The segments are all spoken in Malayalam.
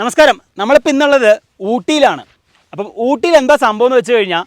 നമസ്കാരം. നമ്മളിപ്പോൾ ഇന്നുള്ളത് ഊട്ടിയിലാണ്. അപ്പം ഊട്ടിയിൽ എന്താ സംഭവം എന്ന് വെച്ച് കഴിഞ്ഞാൽ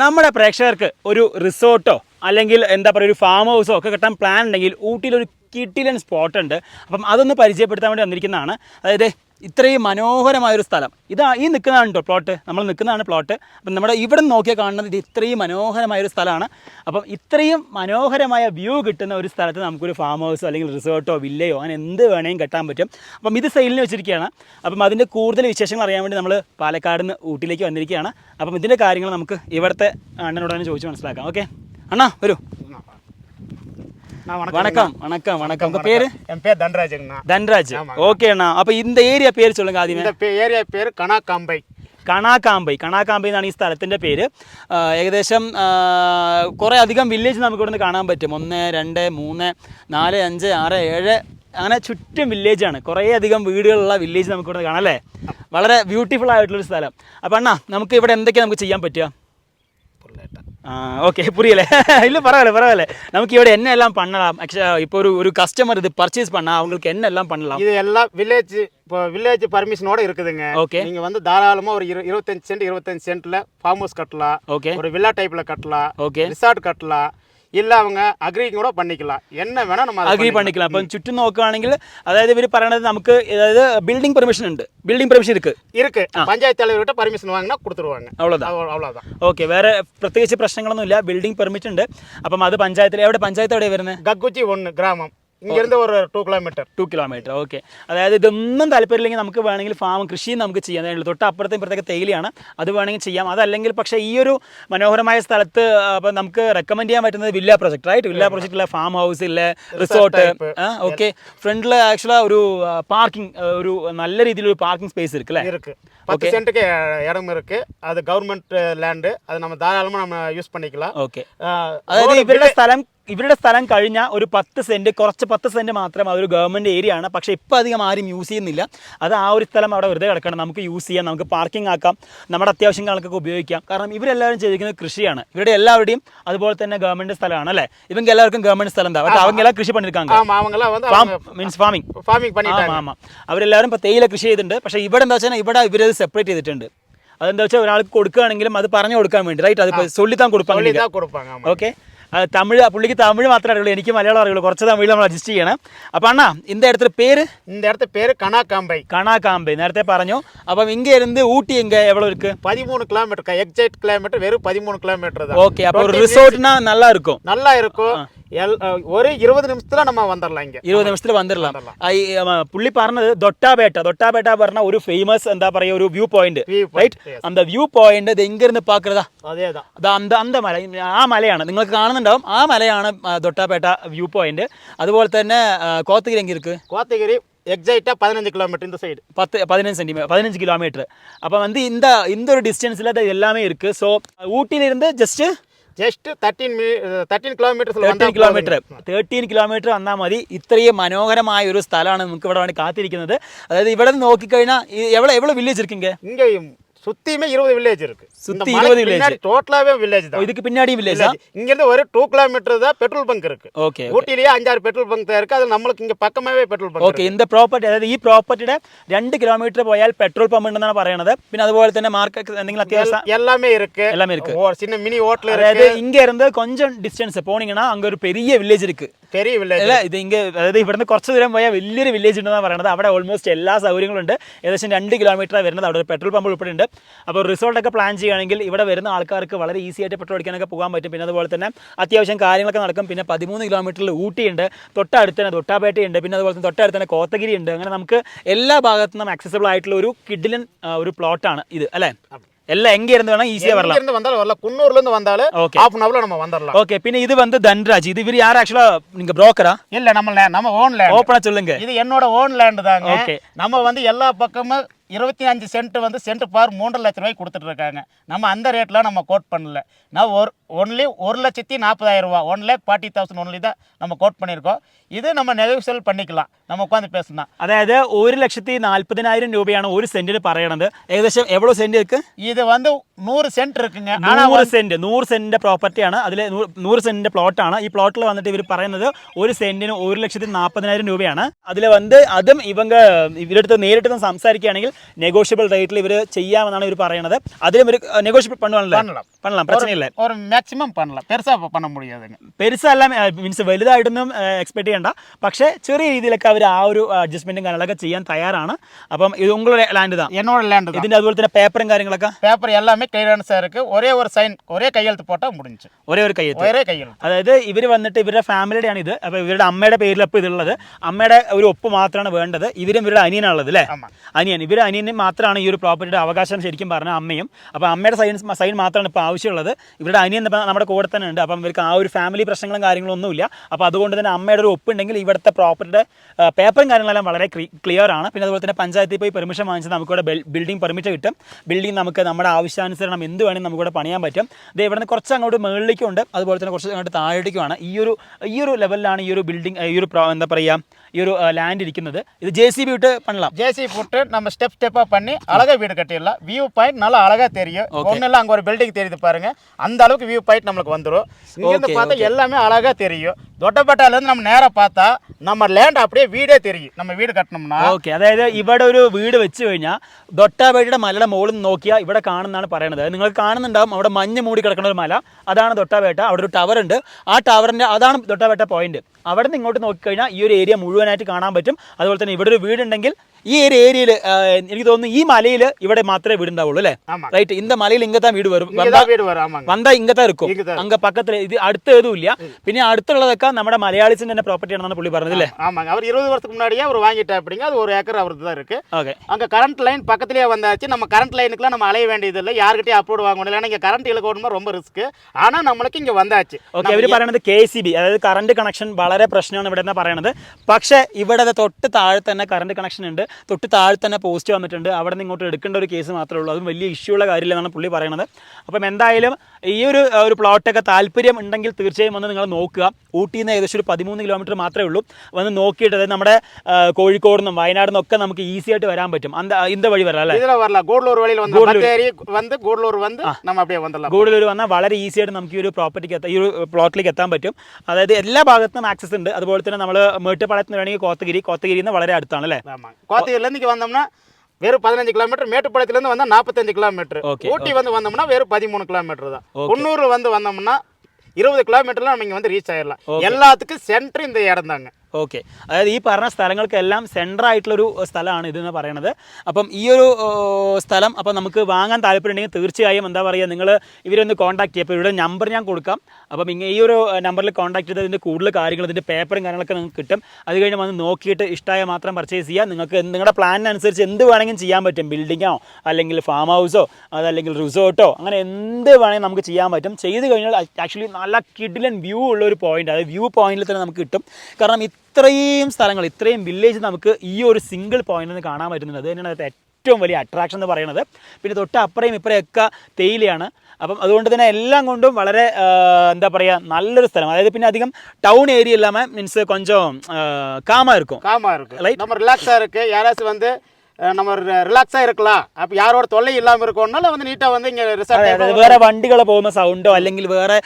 നമ്മുടെ പ്രേക്ഷകർക്ക് ഒരു റിസോർട്ടോ അല്ലെങ്കിൽ എന്താ പറയുക ഒരു ഫാം ഹൗസോ ഒക്കെ കിട്ടാൻ പ്ലാൻ ഉണ്ടെങ്കിൽ ഊട്ടിയിൽ ഒരു കിട്ടിലൻ സ്പോട്ട് ഉണ്ട്. അപ്പം അതൊന്ന് പരിചയപ്പെടുത്താൻ വേണ്ടി വന്നിരിക്കുന്നതാണ്. അതായത് ഇത്രയും മനോഹരമായ ഒരു സ്ഥലം. ഇതാ ഈ നിൽക്കുന്നതാണ് കേട്ടോ പ്ലോട്ട് നമ്മൾ നിൽക്കുന്നതാണ് പ്ലോട്ട് അപ്പം നമ്മുടെ ഇവിടെ നോക്കിയാൽ കാണുന്നത് ഇത് ഇത്രയും മനോഹരമായ ഒരു സ്ഥലമാണ്. അപ്പം ഇത്രയും മനോഹരമായ വ്യൂ കിട്ടുന്ന ഒരു സ്ഥലത്ത് നമുക്കൊരു ഫാം ഹൗസോ അല്ലെങ്കിൽ റിസോർട്ടോ വില്ലയോ അങ്ങനെ എന്ത് വേണമെങ്കിലും കെട്ടാൻ പറ്റും. അപ്പം ഇത് സെയിലിന് വെച്ചിരിക്കുകയാണ്. അപ്പം അതിന്റെ കൂടുതൽ വിശേഷങ്ങൾ അറിയാൻ വേണ്ടി നമ്മൾ പാലക്കാട് നിന്ന് ഊട്ടിയിലേക്ക് വന്നിരിക്കുകയാണ്. അപ്പം ഇതിന്റെ കാര്യങ്ങൾ നമുക്ക് ഇവിടുത്തെ അണ്ണനോട് തന്നെ ചോദിച്ച് മനസ്സിലാക്കാം. ഓക്കെ? അണ്ണാ വരൂ. வணக்கம் வணக்கம் வணக்கம் உங்க பேரு என் பேர் தன்ராஜ்ங்கண்ணா தன்ராஜ் ஓகேண்ணா அப்ப இந்த ஏரியா பேர் சொல்லுங்க ആദ്യമേ. இந்த ഏരിയ പേര് കണാക്കാമ്പൈ. കണാക്കാമ്പൈ. കണാക്കാമ്പൈ എന്നാണ് ഈ സ്ഥലത്തിന്റെ പേര്. ഏകദേശം കുറേ അധികം വില്ലേജ് നമുക്ക് ഇവിടുന്ന് കാണാൻ പറ്റും. ഒന്ന് രണ്ട് മൂന്ന് നാല് അഞ്ച് ആറ് ഏഴ് അങ്ങനെ ചുറ്റും വില്ലേജാണ് കുറേ അധികം വീടുകളുള്ള വില്ലേജ് നമുക്കിവിടെ കാണാം അല്ലേ? വളരെ ബ്യൂട്ടിഫുൾ ആയിട്ടുള്ളൊരു സ്ഥലം. അപ്പോൾ അണ്ണാ നമുക്ക് ഇവിടെ എന്തൊക്കെയാണ് നമുക്ക് ചെയ്യാൻ പറ്റുക? ஓகே புரியல. இல்லை பரவாயில்ல பரவாயில்ல. நமக்கு இவட என்ன எல்லாம் பண்ணலாம்? ஆக்சுவலாக இப்போ ஒரு ஒரு கஸ்டமர் இது பர்ச்சேஸ் பண்ணால் அவங்களுக்கு என்ன எல்லாம் பண்ணலாம்? இது எல்லாம் வில்லேஜ் இப்போ வில்லேஜ் பர்மிஷனோட இருக்குதுங்க. ஓகே நீங்கள் வந்து தாராளமாக ஒரு இரு இருபத்தஞ்சு சென்ட் இருபத்தஞ்சு சென்ட்டில் ஃபார்ம் ஹவுஸ் கட்டலாம். ஓகே ஒரு வில்லா டைப்பில் கட்டலாம். ஓகே ரிசார்ட் கட்டலாம். ഇല്ല അവങ്ങ അഗ്രി കൂടെ പണിക്കലാം എന്നെ വേണം നമ്മൾ അഗ്രി പണിക്കലാം അപ്പം ചുറ്റും നോക്കുകയാണെങ്കിൽ അതായത് ഇവർ പറയണത് നമുക്ക് അതായത് ബിൽഡിംഗ് പെർമിഷൻ ഉണ്ട്. ബിൽഡിംഗ് പെർമിഷൻ ഇരിക്ക്. இருக்கு പഞ്ചായത്ത് தலைவர்கிட்ட പെർമിഷൻ വാങ്ങാൻ கொடுத்துருவாங்க ഓക്കെ വേറെ പ്രത്യേകിച്ച് പ്രശ്നങ്ങളൊന്നും ഇല്ല ബിൽഡിംഗ് പെർമിറ്റ് ഉണ്ട്. അപ്പം അത് പഞ്ചായത്തിൽ എവിടെ പഞ്ചായത്ത് എവിടെയാണ് വരുന്നത് கக்குச்சி ഒന്ന് ഗ്രാമം. ഇങ്ങനെ ഒരു two kilometre two kilometre okay അതായത് ഇതൊന്നും താല്പര്യമില്ലെങ്കിൽ നമുക്ക് വേണമെങ്കിൽ ഫാം കൃഷിയും നമുക്ക് ചെയ്യാനായിട്ടുള്ളൂ തൊട്ട് അപ്പുറത്തെ ഇപ്പുറത്തേക്ക് തേയിലയാണ്. അത് വേണമെങ്കിൽ ചെയ്യാം. അതല്ലെങ്കിൽ പക്ഷേ ഈ ഒരു മനോഹരമായ സ്ഥലത്ത് അപ്പം നമുക്ക് റെക്കമെൻഡ് ചെയ്യാൻ പറ്റുന്നത് വില്ല പ്രൊജക്ട് റൈറ്റ് വില്ല പ്രൊജക്റ്റിലെ ഫാം ഹൗസ് ഇല്ല റിസോർട്ട് ഓക്കെ ഫ്രണ്ടിൽ ആക്ച്വലി ഒരു പാർക്കിംഗ് ഒരു നല്ല രീതിയിൽ ഒരു പാർക്കിംഗ് സ്പേസ് ഇരിക്കും. അല്ലേ பத்து சென்ட்டுக்கு இடம் இருக்கு. அது கவர்மெண்ட் ലാൻഡ് അത് നമ്മൾ ധാരാളമായി നമ്മൾ യൂസ് பண்ணிக்கலாம். അതായത് ഇവരുടെ സ്ഥലം ഇവരുടെ സ്ഥലം കഴിഞ്ഞാൽ ഒരു പത്ത് സെന്റ് കുറച്ച് പത്ത് സെന്റ് മാത്രം അതൊരു ഗവൺമെന്റ് ഏരിയ ആണ്. പക്ഷേ ഇപ്പോൾ അധികം ആരും യൂസ് ചെയ്യുന്നില്ല. അത് ആ ഒരു സ്ഥലം അവിടെ വെറുതെ കിടക്കണം. നമുക്ക് യൂസ് ചെയ്യാം നമുക്ക് പാർക്കിംഗ് ആക്കാം നമ്മുടെ അത്യാവശ്യം കണക്കൊക്കെ ഉപയോഗിക്കാം. കാരണം ഇവരെല്ലാവരും ചെയ്തിരിക്കുന്നത് കൃഷിയാണ്. ഇവരുടെ എല്ലാവരുടെയും അതുപോലെ തന്നെ ഗവൺമെന്റ് സ്ഥലമാണ് അല്ലേ? ഇവർക്ക് എല്ലാവർക്കും ഗവൺമെന്റ് സ്ഥലം എന്താ അവർ എല്ലാം കൃഷി ഫാം മീൻസ് ഫാമിംഗ് ഫാമിംഗ് ആ ആമാ അവരെല്ലാവരും ഇപ്പോൾ തേയില കൃഷി ചെയ്തിട്ടുണ്ട്. പക്ഷേ ഇവിടെ എന്താ വെച്ചാൽ ഇവിടെ ഇവരത് സെപ്പറേറ്റ് ചെയ്തിട്ടുണ്ട്. അതെന്താ വെച്ചാൽ ഒരാൾക്ക് കൊടുക്കുകയാണെങ്കിലും അത് പറഞ്ഞു കൊടുക്കാൻ വേണ്ടി റൈറ്റ് അത് ചൊല്ലിത്താൻ കൊടുക്കാൻ ഓക്കെ തമിഴ് പുള്ളിക്ക് തമിഴ് മാത്രമേ അറിയുള്ളൂ എനിക്ക് മലയാളം അറിയുള്ളൂ കുറച്ച് തമിഴ് നമ്മൾ അഡ്ജസ്റ്റ് ചെയ്യണം അപ്പം അണ്ണാ இந்த இடத்துல பேர் இந்த இடத்து பேரு கனாக்காம்பை കണാക്കാമ്പേ നേരത്തെ പറഞ്ഞു അപ്പം இங்கே இருந்து ஊட்டி எங்க எவ்வளோ இருக்கு பதிமூணு கிலோமீட்டர் எக்ஸாக்ட் கிலோமீட்டர் வெறும் பதிமூணு கிலோமீட்டர் தான் ஓகே அப்போ ஒரு ரிசோர்ட்னா நல்லா இருக்கும் நல்லா இருக்கும் எல் ஒரு இருபது நிமிஷத்துல நம்ம வந்துடலாம் இங்க ഇരുപത് നിമിഷത്തിൽ വന്നിടലാം ആ, ഈ, ആ, പുള്ളി പറഞ്ഞത് ദൊട്ടാബേട്ട ദൊട്ടാബേട്ട പറഞ്ഞ ഒരു ഫേമസ് എന്താ പറയുക ഒരു view point View point, right yes. அந்த വ്യൂ പോയിന്റ് ഇത് എങ്കിരുന്ന് പാക്കുന്നതാ அதேதான் അത് അന്ത അന്ത മല ആ മലയാണ് നിങ്ങൾക്ക് കാണുന്നുണ്ടാവും ആ മലയാണ് തൊട്ടാപേട്ട വ്യൂ പോയിന്റ് അതുപോലെ തന്നെ കോത്തഗിരി എങ്കിരിക്ക് கோத்தகிரி எக்ஸைட்டாக பதினஞ்சு கிலோமீட்டர் இந்த சைடு பத்து പതിനഞ്ച് சென்டிமீட்டர் பதினஞ்சு கிலோமீட்டர் அப்போ வந்து இந்த இந்த ஒரு டிஸ்டன்ஸில் அது எல்லாமே இருக்குது so ஊட்டியிலிருந்து just just thirteen thirteen kilometre thirteen kilometre thirteen kilometre വന്നാൽ മതി ഇത്രയും മനോഹരമായ ഒരു സ്ഥലമാണ് നമുക്ക് ഇവിടെ കാത്തിരിക്കുന്നത് അതായത് ഇവിടെ നിന്ന് നോക്കിക്കഴിഞ്ഞാൽ എവിടെ എവിടെ വില്ലേജ് ഇരിക്കുങ്ക ഇങ്ങയും சுத்தியுமே இருபது வில்லேஜ் இருக்கு இந்த சுத்தி மலைக்கு 20 village. பின்னாடி டோட்டலாவே வில்லேஜ் தான் இதுக்கு பின்னாடி வில்லேஜா village. இங்க இருந்து ஒரு டூ கிலோமீட்டர் தான் பெட்ரோல் பங்க் இருக்கு ஓகே ஊட்டிலேயே அஞ்சாறு பெட்ரோல் பங்க் தான் இருக்கு அது நம்மளுக்கு இங்க பக்கமாவே பெட்ரோல் பங்க் ഓക്കെ இந்த പ്രോപ്പർട്ടി അതായത് ഈ പ്രോപ്പർട്ടിയുടെ രണ്ട് കിലോമീറ്റർ പോയാൽ പെട്രോൾ പമ്പ് ഉണ്ടെന്നാണ് പറയണത് പിന്നെ അതുപോലെ തന്നെ മാർക്കറ്റ് എന്തെങ്കിലും അത്യാവശ്യം எல்லாமே இருக்கு எல்லாமே இருக்கு ஓ, சின்ன மினி ஹோட்டல் அதாவது இருக்கு இங்க இருந்து கொஞ்சம் டிஸ்டன்ஸ் போனீங்கன்னா அங்க ஒரு பெரிய வில்லேஜ் இருக்கு പെരിയ വില്ലേജ് അല്ല ഇത് ഇങ്ങ് അതായത് ഇവിടുന്ന് കുറച്ച് ദൂരം പോയാൽ വലിയൊരു വില്ലേജ് ഉണ്ടെന്നാണ് പറയുന്നത് അവിടെ ഓൾമോസ്റ്റ് എല്ലാ സൗകര്യങ്ങളും ഉണ്ട്. ഏകദേശം രണ്ട് കിലോമീറ്റർ വരുന്നത് അവിടെ. ഒരു പെട്രോൾ പമ്പ് ഉൾപ്പെടെ ഉണ്ട് അപ്പോൾ റിസോർട്ടൊക്കെ പ്ലാൻ ചെയ്യുകയാണെങ്കിൽ ഇവിടെ വരുന്ന ആൾക്കാർക്ക് വളരെ ഈസി ആയിട്ട് പെട്രോൾ അടിക്കാനൊക്കെ പോകാൻ പറ്റും. പിന്നെ അതുപോലെ തന്നെ അത്യാവശ്യം കാര്യങ്ങളൊക്കെ നടക്കും. പിന്നെ പതിമൂന്ന് കിലോമീറ്ററിൽ ഊട്ടിയുണ്ട്. തൊട്ടടുത്ത് തന്നെ തൊട്ടാപേട്ടയുണ്ട്. പിന്നെ അതുപോലെ തന്നെ തൊട്ടടുത്ത് തന്നെ കോത്തഗിരി ഉണ്ട് അങ്ങനെ നമുക്ക് എല്ലാ ഭാഗത്തു നിന്നും ആക്സസിബിൾ ആയിട്ടുള്ള ഒരു കിഡിലൻ ഒരു പ്ലോട്ടാണ് ഇത്. അല്ലേ? எல்லாம் எங்க இருந்து வேணா ஈஸியா வரலாம். இருந்து வந்தாலும் வரலாம். குன்னூர்ல இருந்து வந்தாலும் ஓகே ஹாஃப் அவர்ல நம்ம வந்துடலாம் ஓகே பின்ன இது வந்து தன்ராஜ். இது இவர் யார் ஆக்சுவலா நீங்க ப்ரோக்கரா இல்ல நம்ம நம்ம ஓன் லேண்ட் ஓபனா சொல்லுங்க. இது என்னோட ஓன் லேண்ட் தாங்க. ஓகே நம்ம வந்து எல்லா பக்கமும் இருபத்தி அஞ்சு சென்ட் வந்து சென்ட் பார் மூன்று லட்ச ரூபாய்க்கு கொடுத்துட்ருக்காங்க நம்ம அந்த ரேட்டில் நம்ம கோட் பண்ணல நான் ஒரு ஒன்லி ஒரு லட்சத்தி நாற்பதாயிரம் ரூபா one lakh forty thousand only தான் நம்ம கோட் பண்ணியிருக்கோம் இது நம்ம நெகோசியல் பண்ணிக்கலாம் நம்ம உட்காந்து பேசலாம் അതായത് ഒരു ലക്ഷത്തി നാല്പതിനായിരം രൂപയാണ് ഒരു സെന്റിന് പറയണത് ഏകദേശം എവ്വളോ സെന്റ് ഇരിക്ക് இது வந்து நூறு சென்ட் இருக்குங்க ஆனால் നൂറ് സെന്റ് നൂറ് സെന്റിന്റെ പ്രോപ്പർട്ടിയാണ് അതിൽ നൂറ് സെന്റിന്റെ പ്ലോട്ടാണ് ഈ പ്ലോട്ടിൽ വന്നിട്ട് ഇവർ പറയുന്നത് ഒരു സെന്റിന് ഒരു ലക്ഷത്തി നാൽപ്പതിനായിരം രൂപയാണ് അതിൽ വന്ന് അതും ഇവങ്ക ഇവരുടെ അടുത്ത് നേരിട്ട് ഒന്ന് സംസാരിക്കുകയാണെങ്കിൽ നെഗോഷ്യബിൾ റേറ്റിൽ ഇവർ ചെയ്യാമെന്നാണ് ഇവർ പറയുന്നത് അതിലും ഒരു നെഗോഷ്യബിൾ പണുവാണല്ലോ பண்ணலாம் പണലാം പ്രശ്നമില്ല ஒரு மேக்ஸிமம் பண்ணலாம் பெருசா பண்ண முடியாதுங்க പെരുസല്ല മീൻസ് വലുതായിട്ടൊന്നും എക്സ്പെക്ട് ചെയ്യണ്ട പക്ഷേ ചെറിയ രീതിയിലൊക്കെ അവർ ആ ഒരു അഡ്ജസ്റ്റ്മെന്റും കാര്യങ്ങളൊക്കെ ചെയ്യാൻ തയ്യാറാണ് അപ്പം ഇത് ഉങ്ങളുടെ ലാൻഡ് தான் என்னோட லேண்டு தான் ഇതിന്റെ അതുപോലെ തന്നെ പേപ്പറും കാര്യങ്ങളൊക്കെ பேப்பர் எல்லாமே கிளியரன்ஸா இருக்கு ஒரே ஒரு சைன் ஒரே கையெழுத்து போட்டா முடிஞ்சு ഒരേ ഒരു കയ്യെത്ത് ஒரே கையெழுத்து അതായത് ഇവർ വന്നിട്ട് ഇവരുടെ ഫാമിലിയുടെയാണ് ഇത് അപ്പോൾ ഇവരുടെ അമ്മയുടെ പേരിൽ അപ്പോൾ ഇതുള്ളത് അമ്മയുടെ ഒരു ഒപ്പ് മാത്രമാണ് വേണ്ടത് ഇവരും ഇവരുടെ അനിയനാണുള്ളത് അല്ലേ ஆமா അനിയൻ ഇവർ സൈനിന് മാത്രമാണ് ഈ ഒരു പ്രോപ്പർട്ടിയുടെ അവകാശം ശരിക്കും പറഞ്ഞാൽ അമ്മയും. അപ്പം അമ്മയുടെ സൈൻ സൈൻ മാത്രമാണ് ഇപ്പോൾ ആവശ്യമുള്ളത്. ഇവരുടെ അനിയൻ നമ്മുടെ കൂടെ തന്നെ ഉണ്ട്. അപ്പം ഇവർക്ക് ആ ഒരു ഫാമിലി പ്രശ്നങ്ങളും കാര്യങ്ങളും ഒന്നുമില്ല. അപ്പോൾ അതുകൊണ്ട് തന്നെ അമ്മയുടെ ഒരു ഒപ്പുണ്ടെങ്കിൽ ഇവിടുത്തെ പ്രോപ്പർട്ടിയുടെ പേപ്പറും കാര്യങ്ങളെല്ലാം വളരെ ക്ലിയർ ആണ്. പിന്നെ അതുപോലെ തന്നെ പഞ്ചായത്തിൽ പോയി പെർമിഷൻ വാങ്ങിച്ചാൽ നമുക്കിവിടെ ബിൽഡിംഗ് പെർമിറ്റ് കിട്ടും. ബിൽഡിംഗ് നമുക്ക് നമ്മുടെ ആവശ്യാനുസരണം എന്ത് വേണമെങ്കിലും നമുക്കിവിടെ പണിയാൻ പറ്റും. ഇത് ഇവിടുന്ന് കുറച്ച് അങ്ങോട്ട് മുകളിലേക്കുണ്ട് അതുപോലെ തന്നെ കുറച്ച് അങ്ങോട്ട് താഴേക്കുമാണ്. ഈ ഒരു ഈ ഒരു ലെവലിലാണ് ഈ ഒരു ബിൽഡിംഗ് ഈ ഒരു എന്താ പറയുക ഈ ഒരു ലാൻഡ് ഇരിക്കുന്നത്. ഇത് ജെ സി ബി ഇട്ട് പണിയാം ജെ സി ഫുട്ട് നമ്മൾ സ്റ്റെപ്പ് ஸ்டெப்பா பண்ணி அழகா வீடு கட்டிடலாம் வியூ பாயிண்ட் நல்லா அழகா தெரியும் ஒன்றும் இல்லை அங்கே ஒரு பில்டிங் தெரியுது பாருங்க அந்த அளவுக்கு வியூ பாயிண்ட் நம்மளுக்கு வந்துடும் இங்கேருந்து Okay, பார்த்தா எல்லாமே அழகா தெரியும் தொட்டப்பட்டாலேருந்து நம்ம நேரா பார்த்தா நம்ம லேண்ட் அப்படியே வீடே தெரியும் நம்ம வீடு கட்டினோம்னா ഓക്കെ അതായത് ഇവിടെ ഒരു വീട് വെച്ച് കഴിഞ്ഞാൽ ദൊട്ടാബേട്ടയുടെ മലയുടെ മുകളിൽ നിന്ന് നോക്കിയാൽ ഇവിടെ കാണുന്നതാണ് പറയണത് നിങ്ങൾ കാണുന്നുണ്ടാവും അവിടെ മഞ്ഞ് മൂടി കിടക്കുന്ന ഒരു മല അതാണ് ദൊട്ടാബേട്ട അവിടെ ഒരു ടവർ ഉണ്ട് ആ ടവറിൻ്റെ അതാണ് ദൊട്ടാബേട്ട പോയിന്റ് അവിടെ നിന്ന് ഇങ്ങോട്ട് നോക്കിക്കഴിഞ്ഞാൽ ഈ ഒരു ഏരിയ മുഴുവനായിട്ട് കാണാൻ പറ്റും അതുപോലെ തന്നെ ഇവിടെ ഒരു വീടുണ്ടെങ്കിൽ ഈ ഒരു ഏരിയയിൽ എനിക്ക് തോന്നുന്നു ഈ മലയിൽ ഇവിടെ മാത്രമേ വീടുണ്ടാവുള്ളൂ അല്ലേ ஆமா റൈറ്റ് இந்த மலையில் இங்கே தான் வீடு வரும் இங்கே தான் வீடு வரும் ஆமாங்க വന്താ ഇങ്ങത്തെ ഇരിക്കും இங்கே അങ്ങ് പക്കത്തിൽ ഇത് അടുത്ത് ഏതും ഇല്ല പിന്നെ അടുത്തുള്ളതൊക്കെ നമ്മുടെ മലയാളീസിന്റെ തന്നെ പ്രോപ്പർട്ടി ആണെന്നാണ് പുള്ളി പറഞ്ഞത് അല്ലേ ஆமாங்க அவர் இருபது வருஷத்துக்கு முன்னாடியே அவர் வாங்கிட்டா அப்படிங்க அது ஒரு ஏக்கர் அவருக்கு தான் இருக்கு ഓക്കെ அங்கே கரண்ட் லைன் பக்கத்துலேயே வந்தாச்சு நம்ம கரண்ட் லைனுக்குலாம் நம்ம அலைய வேண்டியதில்லை யார்கிட்டயும் அப்லோட் வாங்க முடியல ஏன்னா இங்கே கரண்ட் இழுக்கணுமா ரொம்ப ரிஸ்க் ஆனால் நம்மளுக்கு இங்கே வந்தாச்சு ഓക്കെ അവർ പറയണത് കെ സി ബി അതായത് കറണ്ട് കണക്ഷൻ വളരെ പ്രശ്നമാണ് ഇവിടെ നിന്ന് പറയണത് പക്ഷേ ഇവിടെ ദേ തൊട്ട് താഴെ തന്നെ കറണ്ട് കണക്ഷൻ ഉണ്ട് തൊട്ട് താഴെ തന്നെ പോസ്റ്റ് വന്നിട്ടുണ്ട്. അവിടെ നിന്ന് ഇങ്ങോട്ട് എടുക്കേണ്ട ഒരു കേസ് മാത്രമേ ഉള്ളൂ. അതും വലിയ ഇഷ്യൂ ഉള്ള കാര്യമില്ലെന്നാണ് പുള്ളി പറയുന്നത് അപ്പം എന്തായാലും ഈ ഒരു ഒരു പ്ലോട്ടൊക്കെ താല്പര്യം ഉണ്ടെങ്കിൽ തീർച്ചയായും വന്ന് നിങ്ങൾ നോക്കുക. ഊട്ടിയിൽ നിന്ന് ഏകദേശം ഒരു പതിമൂന്ന് കിലോമീറ്റർ മാത്രമേ ഉള്ളൂ. വന്ന് നോക്കിയിട്ട് അതായത് നമ്മുടെ കോഴിക്കോട് നിന്നും വയനാട് നിന്നൊക്കെ നമുക്ക് ഈസി ആയിട്ട് വരാൻ പറ്റും. അന്ത ഇന്ത വഴി വരാം അല്ലേ? വരല. വന്നാൽ വളരെ ഈസി ആയിട്ട് നമുക്ക് ഈ ഒരു പ്രോപ്പർട്ടിക്ക് എത്താം. ഈ ഒരു പ്ലോട്ടിലേക്ക് എത്താൻ പറ്റും. അതായത് എല്ലാ ഭാഗത്തും ആക്സസ് ഉണ്ട്. അതുപോലെ തന്നെ നമ്മൾ മേട്ടുപാളയത്തിന് വേണമെങ്കിൽ കോത്തഗിരി. കോത്തഗിരിയിൽ വളരെ അടുത്താണ് അല്ലേ? கோத்தகிரிலேருந்து இங்கே வந்தோம்னா வெறும் பதினஞ்சு கிலோமீட்டர் மேட்டுப்பாளையத்துலேருந்து வந்தால் நாற்பத்தஞ்சு கிலோமீட்டர் ஊட்டி வந்து வந்தோம்னா வெறும் பதிமூணு கிலோமீட்டர் தான். குன்னூர் வந்து வந்தோம்னா இருபது கிலோமீட்டர்ல நம்ம இங்கே வந்து ரீச் ஆயிடலாம் எல்லாத்துக்கும் சென்டர் இந்த இடம் தாங்க. ഓക്കെ. അതായത് ഈ പറഞ്ഞ സ്ഥലങ്ങൾക്കെല്ലാം സെന്റർ ആയിട്ടുള്ളൊരു സ്ഥലമാണ് ഇതെന്ന് പറയണത്. അപ്പം ഈ ഒരു സ്ഥലം അപ്പം നമുക്ക് വാങ്ങാൻ താല്പര്യമുണ്ടെങ്കിൽ തീർച്ചയായും എന്താ പറയുക നിങ്ങൾ ഇവരൊന്ന് കോൺടാക്ട് ചെയ്യുക. ഇവരുടെ നമ്പർ ഞാൻ കൊടുക്കാം. അപ്പം ഇങ്ങനെ ഈ ഒരു നമ്പറിൽ കോൺടാക്ട് ചെയ്ത് ഇതിന്റെ കൂടുതൽ കാര്യങ്ങൾ ഇതിന്റെ പേപ്പറും കാര്യങ്ങളൊക്കെ നിങ്ങൾക്ക് കിട്ടും. അത് കഴിഞ്ഞ് വന്ന് നോക്കിയിട്ട് ഇഷ്ടമായ മാത്രം പർച്ചേസ് ചെയ്യുക. നിങ്ങൾക്ക് നിങ്ങളുടെ പ്ലാനിനനുസരിച്ച് എന്ത് വേണമെങ്കിലും ചെയ്യാൻ പറ്റും. ബിൽഡിങ്ങോ അല്ലെങ്കിൽ ഫാം ഹൗസോ അതല്ലെങ്കിൽ റിസോർട്ടോ അങ്ങനെ എന്ത് വേണമെങ്കിലും നമുക്ക് ചെയ്യാൻ പറ്റും. ചെയ്ത് കഴിഞ്ഞാൽ ആക്ച്വലി നല്ല കിഡിലൻ വ്യൂ ഉള്ള ഒരു പോയിന്റ് അതായത് വ്യൂ പോയിന്റിൽ തന്നെ നമുക്ക് കിട്ടും. കാരണം ഇത്രയും സ്ഥലങ്ങൾ ഇത്രയും വില്ലേജ് നമുക്ക് ഈ ഒരു സിംഗിൾ പോയിന്റിൽ നിന്ന് കാണാൻ പറ്റുന്നുണ്ട്. അത് തന്നെയാണ് ഏറ്റവും വലിയ അട്രാക്ഷൻ എന്ന് പറയുന്നത്. പിന്നെ തൊട്ട് അപ്പുറയും ഇപ്പുറയൊക്കെ തേയിലയാണ്. അപ്പം അതുകൊണ്ട് തന്നെ എല്ലാം കൊണ്ടും വളരെ എന്താ പറയുക നല്ലൊരു സ്ഥലം. അതായത് പിന്നെ അധികം ടൗൺ ഏരിയ ഇല്ലാമ മീൻസ് കൊഞ്ചം കാമായിരിക്കും കാമായിരിക്കും காமா இருக்கும் லைட் நம்ம நம்ம ரிலாக்ஸா இருக்கலாம் அப்ப யாரோட தொல்லை இல்லாம இருக்கோம்னால வந்து நீட்டா வந்து இங்க അതെ ரிசார்ட் അതായത് വേറെ വണ്ടികൾ പോകുന്ന സൗണ്ടോ അല്ലെങ്കിൽ വേറെ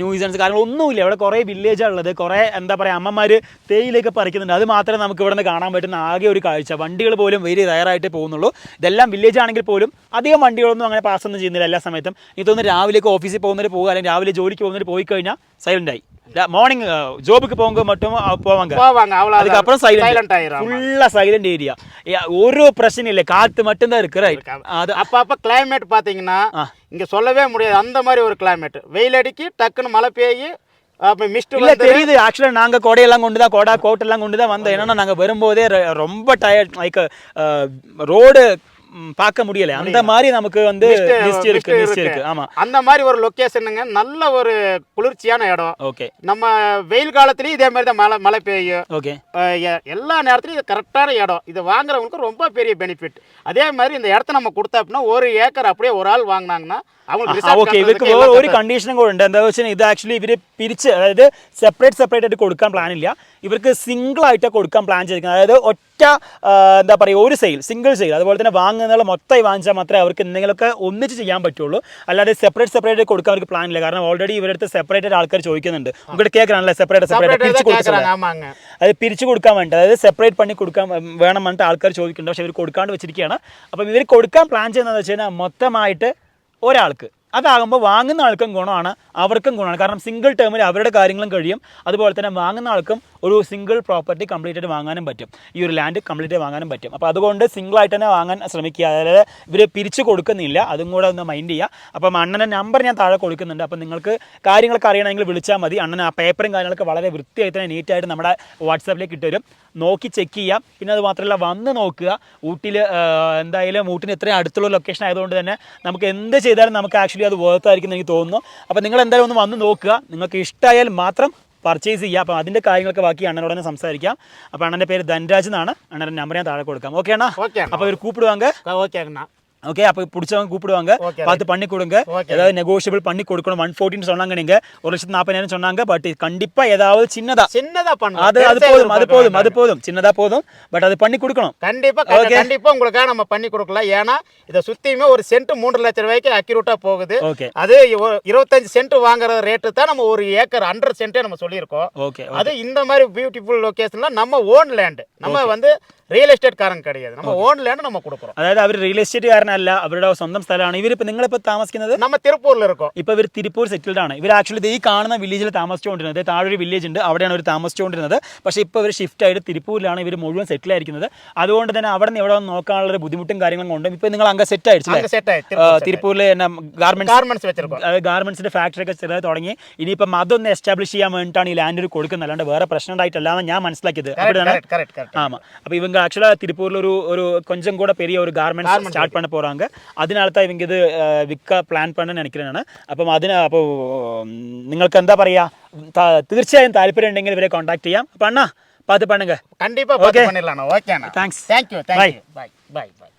ന്യൂസൻസ് കാര്യങ്ങളൊന്നുമില്ല ഇവിടെ കുറേ വില്ലേജാണ് ഉള്ളത് കുറേ എന്താ പറയുക അമ്മമാർ തേയിലൊക്കെ പറിക്കുന്നുണ്ട് അത് മാത്രമേ നമുക്ക് ഇവിടെ നിന്ന് കാണാൻ പറ്റുന്ന ആകെ ഒരു കാഴ്ച വണ്ടികൾ പോലും വെരി റയറായിട്ട് പോകുന്നുള്ളൂ ഇതെല്ലാം വില്ലേജ് ആണെങ്കിൽ പോലും അധികം വണ്ടികളൊന്നും അങ്ങനെ പാസ് ഒന്നും ചെയ്യുന്നില്ല എല്ലാ സമയത്തും എനിക്ക് തോന്നുന്നു രാവിലേക്ക് ഓഫീസിൽ പോകുന്നവർ പോകുക അല്ലെങ്കിൽ രാവിലെ ജോലിക്ക് പോകുന്നവർ പോയി കഴിഞ്ഞാൽ സൈലൻ്റ് ആയി மார்னிங் ஜோபுக்கு போங்க மட்டும் போவாங்க. போவாங்க அவ்வளவு அதுக்கப்புறம் சைலண்ட் ஆயிரும் ஃபுல்லா சைலண்ட் ஏரியா ஒரு பிரச்சனை இல்லை காத்து மட்டும்தான் இருக்கு ரைட் அது அப்பப்ப கிளைமேட் பாத்தீங்கன்னா ஆ. இங்க சொல்லவே முடியாது அந்த மாதிரி ஒரு கிளைமேட் வெயில் அடிக்கி டக்குன்னு மழை பெய்யி அப்ப மிஸ்ட் இல்ல தெரியுது ஆக்சுவலா நாங்க கொடையெல்லாம் கொண்டு தான் கொடா கோட் எல்லாம் கொண்டு தான் வந்தோம். என்னன்னா நாங்க வரும்போதே ரொம்ப டயர்ட் லைக் ரோடு பார்க்க முடியல. அந்த மாதிரி நமக்கு வந்து லிஸ்ட் இருக்கு லிஸ்ட் இருக்கு. ஆமா. அந்த மாதிரி ஒரு லொகேஷனுங்க நல்ல ஒரு குளிர்ச்சியான இடம். ஓகே நம்ம வெயில் காலத்துலயும் இதே மாதிரி தான் மழை மழை பெய்யும். ஓகே எல்லா நேரத்துலயும் இது கரெக்டான இடம். இது வாங்குறவங்களுக்கு ரொம்ப பெரிய பெனிஃபிட் அதே மாதிரி இந்த இடத்த நம்ம கொடுத்தா அப்படின்னா ஒரு ஏக்கர் அப்படியே ஒரு ஆள் வாங்கினாங்கன்னா ഓക്കെ ഇവർക്ക് വേറെ ഒരു കണ്ടീഷനും കൂടെ ഉണ്ട് എന്താ വെച്ചാൽ ഇത് ആക്ച്വലി ഇവർ പിരിച്ച് അതായത് സെപ്പറേറ്റ് സെപ്പറേറ്റ് ആയിട്ട് കൊടുക്കാൻ പ്ലാൻ ഇല്ല ഇവർക്ക് സിംഗിൾ ആയിട്ട് കൊടുക്കാൻ പ്ലാൻ ചെയ്തിരിക്കുന്നത് എന്താ പറയുക ഒരു സെയിൽ സിംഗിൾ സെയിൽ അതുപോലെ തന്നെ വാങ്ങുന്നതിനുള്ള മൊത്തമായി വാങ്ങിച്ചാൽ മാത്രമേ അവർക്ക് എന്തെങ്കിലുമൊക്കെ ഒന്നിച്ച് ചെയ്യാൻ പറ്റുള്ളൂ. അല്ലാതെ സെപ്പറേറ്റ് സെപ്പറേറ്റ് കൊടുക്കാൻ അവർക്ക് പ്ലാൻ ഇല്ല. കാരണം ഓൾറെഡി ഇവരടുത്ത് സെപ്പറേറ്റ് ആൾക്കാർ ചോദിക്കുന്നുണ്ട്. നമുക്ക് കേൾക്കാനല്ലേ സെപ്പറേറ്റ് സെപ്പറേറ്റ് പിരിച്ചു കൊടുക്കാൻ അത് പിരിച്ചു കൊടുക്കാൻ വേണ്ടി അതായത് സെപ്പറേറ്റ് പണി കൊടുക്കാൻ വേണം എന്നിട്ട് ആൾക്കാർ ചോദിക്കുന്നുണ്ട്. പക്ഷേ ഇവർ കൊടുക്കാണ്ട് വെച്ചിരിക്കുകയാണ്. അപ്പം ഇവർ കൊടുക്കാൻ പ്ലാൻ ചെയ്യുന്നതെന്ന് വെച്ച് കഴിഞ്ഞാൽ മൊത്തമായിട്ട് ഒരാൾക്ക് അതാകുമ്പോൾ വാങ്ങുന്ന ആൾക്കും ഗുണമാണ് അവർക്കും ഗുണമാണ്. കാരണം സിംഗിൾ ടേമിൽ അവരുടെ കാര്യങ്ങളും കഴിയും. അതുപോലെ തന്നെ വാങ്ങുന്ന ആൾക്കും ഒരു സിംഗിൾ പ്രോപ്പർട്ടി കംപ്ലീറ്റ് ആയിട്ട് വാങ്ങാനും പറ്റും. ഈ ഒരു ലാൻഡ് കംപ്ലീറ്റ് വാങ്ങാനും പറ്റും. അപ്പോൾ അതുകൊണ്ട് സിംഗിൾ ആയിട്ട് തന്നെ വാങ്ങാൻ ശ്രമിക്കുക. അതായത് ഇവർ പിരിച്ചു കൊടുക്കുന്നില്ല. അതും കൂടെ ഒന്ന് മൈൻഡ് ചെയ്യുക. അപ്പം അണ്ണന്റെ നമ്പർ ഞാൻ താഴെ കൊടുക്കുന്നുണ്ട്. അപ്പം നിങ്ങൾക്ക് കാര്യങ്ങളൊക്കെ അറിയണമെങ്കിൽ വിളിച്ചാൽ മതി. അണ്ണൻ ആ പേപ്പറും കാര്യങ്ങളൊക്കെ വളരെ വൃത്തിയായിട്ട് തന്നെ നീറ്റായിട്ട് നമ്മുടെ വാട്സാപ്പിലേക്ക് ഇട്ടുതരും നോക്കി ചെക്ക് ചെയ്യാം പിന്നെ അത് മാത്രമല്ല വന്ന് നോക്കുക. ഊട്ടിയിൽ എന്തായാലും ഊട്ടിന് ഇത്രയും അടുത്തുള്ള ലൊക്കേഷൻ ആയതുകൊണ്ട് തന്നെ നമുക്ക് എന്ത് ചെയ്താലും നമുക്ക് ആക്ച്വലി അത് വേർത്തായിരിക്കും എനിക്ക് തോന്നുന്നു. അപ്പോൾ നിങ്ങൾ എന്തായാലും ഒന്ന് വന്ന് നോക്കുക. നിങ്ങൾക്ക് ഇഷ്ടമായാൽ മാത്രം പർച്ചേസ് ചെയ്യുക അപ്പം അതിന്റെ കാര്യങ്ങളൊക്കെ ബാക്കി അണ്ണനോട് തന്നെ സംസാരിക്കാം. അപ്പം അണ്ണന്റെ പേര് ധനരാജ് എന്നാണ്. അണ്ണന്റെ നമ്പർ ഞാൻ താഴെ കൊടുക്കാം. ഓക്കെ അണ്ണാ? അപ്പോൾ ഒരു കൂപ്പിടുവാങ്ക ഓക്കെ അണ്ണാ. ஓகே அப்போ பிடிச்சவங்க கூப்பிடுவாங்க. பார்த்து பண்ணி கொடுங்க. ஏதாவது நெகோஷியபிள் பண்ணி கொடுக்கணும். ஒன் ஃபோர்ட்டின்னு சொன்னாங்க நீங்க. ஒரு லட்சத்து நாற்பதாயிரம் சொன்னாங்க பட் கண்டிப்பா ஏதாவது சின்னதா. சின்னதா பண்ணலாம் அது அது போதும் அது போதும் அது. போதும். சின்னதா போதும் பட் அது பண்ணி கொடுக்கணும். கண்டிப்பா. கண்டிப்பா உங்களுக்காக நம்ம பண்ணி கொடுக்கலாம். ஏன்னா இதை சுத்தியுமே ஒரு சென்ட் மூன்று லட்சம் ரூபாய்க்கு அக்யூரேட்டா போகுது. ஓகே அது இருபத்தஞ்சு சென்ட் வாங்குற ரேட்டு தான் நம்ம ஒரு ஏக்கர் ஹண்ட்ரட் சென்ட்டே நம்ம சொல்லியிருக்கோம். ஓகே அது இந்த மாதிரி பியூட்டிஃபுல் லொகேஷன்ல நம்ம ஓன் லேண்ட் நம்ம வந்து റിയൽ എസ്റ്റേറ്റ്കാരൻ കിടയാതെ. നമ്മൾ ഓൺ ലാൻഡ് നമ്മൾ കൊടുക്കണം അതായത് അവർ റിയൽ എസ്റ്റേറ്റ്കാരനല്ല അവരുടെ സ്വന്തം സ്ഥലമാണ്. ഇവരിപ്പോൾ നിങ്ങളിപ്പോൾ താമസിക്കുന്നത്? നമ്മൾ തിരുപ്പൂരിൽ ഇരിക്കും ഇപ്പോൾ ഇവർ തിരുപ്പൂർ സെറ്റിൽഡ് ആണ്. ഇവർ ആക്ച്വലി ഈ കാണുന്ന വില്ലേജിൽ താമസിച്ചുകൊണ്ടിരുന്നത്. താഴൊരു വില്ലേജ് ഉണ്ട്. അവിടെയാണ് ഇവർ താമസിച്ചുകൊണ്ടിരുന്നത്. പക്ഷേ ഇപ്പോൾ ഇവർ ഷിഫ്റ്റ് ആയിട്ട് തിരുപ്പൂരിലാണ് ഇവർ മുഴുവൻ സെറ്റിൽ ആയിരിക്കുന്നത്. അതുകൊണ്ട് തന്നെ അവിടെ നിന്ന് ഇവിടെ നോക്കാനുള്ള ഒരു ബുദ്ധിമുട്ടും കാര്യങ്ങളും ഉണ്ട് ഇപ്പോൾ നിങ്ങൾ അങ്ങ് സെറ്റ് ആയിട്ടില്ല തിരുപ്പൂരിലെ ഗാർമെന്റ്സ് ഗാർമെന്റ്സിന്റെ ഫാക്ടറി ഒക്കെ ചെറുതായി തുടങ്ങി. ഇനിയിപ്പം അതൊന്ന് എസ്റ്റാബ്ലിഷ് ചെയ്യാൻ വേണ്ടിയിട്ടാണ് ഈ ലാൻഡ് കൊടുക്കുന്നത്. അല്ലാണ്ട് വേറെ പ്രശ്നം ഉണ്ടായിട്ടല്ല ഞാൻ മനസ്സിലാക്കിയത്. ആമാ. അപ്പോൾ ഇവ இவங்க ஆக்சுவலாக திருப்பூர்ல ஒரு ஒரு கொஞ்சம் கூட பெரிய ஒரு கார்மெண்ட்ஸ் ஸ்டார்ட் பண்ண போறாங்க அதனால தான் இவங்க இது அஹ், விற்க பிளான் பண்ண நினைக்கிறேன் ഞാൻ അപ്പം അതിന് അപ്പോൾ നിങ്ങൾക്ക് എന്താ പറയാ ത- തീർച്ചയായും താല്പര്യം ഉണ്ടെങ്കിൽ ഇവരെ കോൺടാക്ട് ചെയ്യാം അപ്പം അണ്ണാ பார்த்து பண்ணுங்க கண்டிப்பா பார்த்து Okay. பண்ணிடலாம் ஓகேண்ணா Thanks. Thank you Bye. Thank you bye bye bye